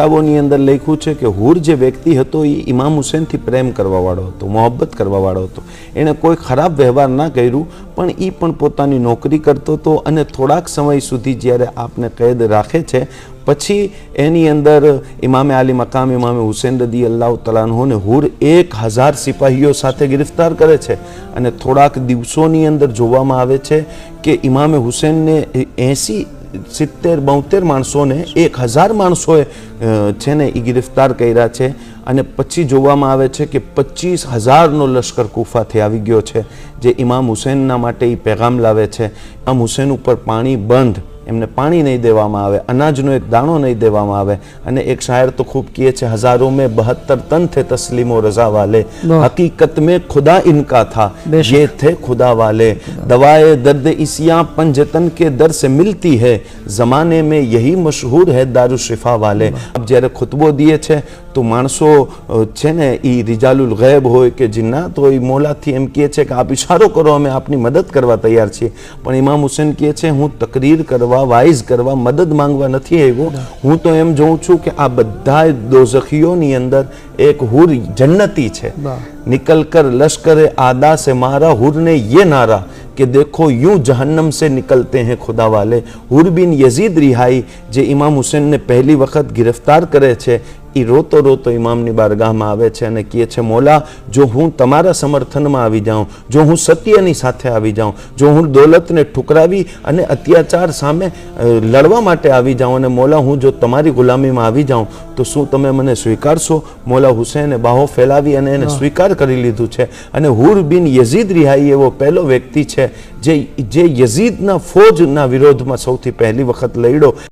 કિતાબોની અંદર લખ્યું છે કે હુર જે વ્યક્તિ હતો એ ઇમામ હુસેનથી પ્રેમ કરવાવાળો હતો, મોહબ્બત કરવાવાળો હતો. એણે કોઈ ખરાબ વ્યવહાર ના કર્યું, પણ એ પણ પોતાની નોકરી કરતો હતો અને થોડાક સમય સુધી જ્યારે આપને કેદ રાખે છે, પછી એની અંદર ઇમામે આલી મકામ, ઇમામે હુસેન રદી અલ્લાહ તલાનહોને હુર એક હજાર સિપાહીઓ સાથે ગિરફ્તાર કરે છે. અને થોડાક દિવસોની અંદર જોવામાં આવે છે કે ઇમામે હુસેનને એંસી સિત્તેર, બોતેર માણસોને એક હજાર માણસોએ છે ને એ ગિરફ્તાર કર્યા છે અને પછી જોવામાં આવે છે કે પચીસ હજારનો લશ્કર કુફાથી આવી ગયો છે, જે ઇમામ હુસેનના માટે એ પેગામ લાવે છે. ઇમામ હુસેન ઉપર પાણી બંધ. એમને પાણી નહીં દેવામાં આવે અનાજનો એક દાણો નહીં દેવામાં આવે અને એક શાયર તો ખૂબ કહે છે હજારો મેં બહત્તર તન થે તસ્લીમો રઝા વાલે વાહ. હકીકત में खुदा इनका था बेशक। ये थे खुदा वाले दवाए दर्द इसिया पंजतन के दर से मिलती है जमाने में यही मशहूर है दारू शिफा वाले अब જ્યારે ખુતબો દીએ છે તો માણસો અ, છે ને એ રિજાલુલ ગૈબ હોય કે જિન્નાત હોય ઈ મોલાથી એમ કહે છે કે આપ ઇશારો કરો અમે આપની મદદ કરવા તૈયાર છીએ પણ ઇમામ હુસેન કહે છે હું તકરીર કરવા વાઇઝ કરવા મદદ માંગવા નથી આવ્યો હું તો એમ જોઉં છું કે આ બધા દોઝખીઓની અંદર એક હુર જન્નતી છે વાહ. निकल कर लश्कर आदा से मारा हुर ने ये नारा कि देखो यूं जहन्नम से निकलते हैं खुदा वाले हुर बिन यजीद रिहाई જે ઇમામ હુસેનને પહેલી વખત ગિરફ્તાર કરે છે એ રોતો રોતો ઇમામની બારગાહમાં આવે છે અને કહે છે મોલા જો હું તમારા સમર્થનમાં આવી જાઉં જો હું સત્યની સાથે આવી જાઉં જો હું દોલતને ઠુકરાવી અને અત્યાચાર સામે લડવા માટે આવી જાઉં અને મોલા હું જો તમારી ગુલામીમાં આવી જાઉં તો શું તમે મને સ્વીકારશો? મોલા હુસેને બાહો ફેલાવી અને એને સ્વીકાર કરી લીધું છે. અને હુર બિન યઝીદ રિહાઈ એવો પહેલો વ્યક્તિ છે જે જે યઝીદના ફોજના વિરોધમાં સૌથી પહેલી વખત લડ્યો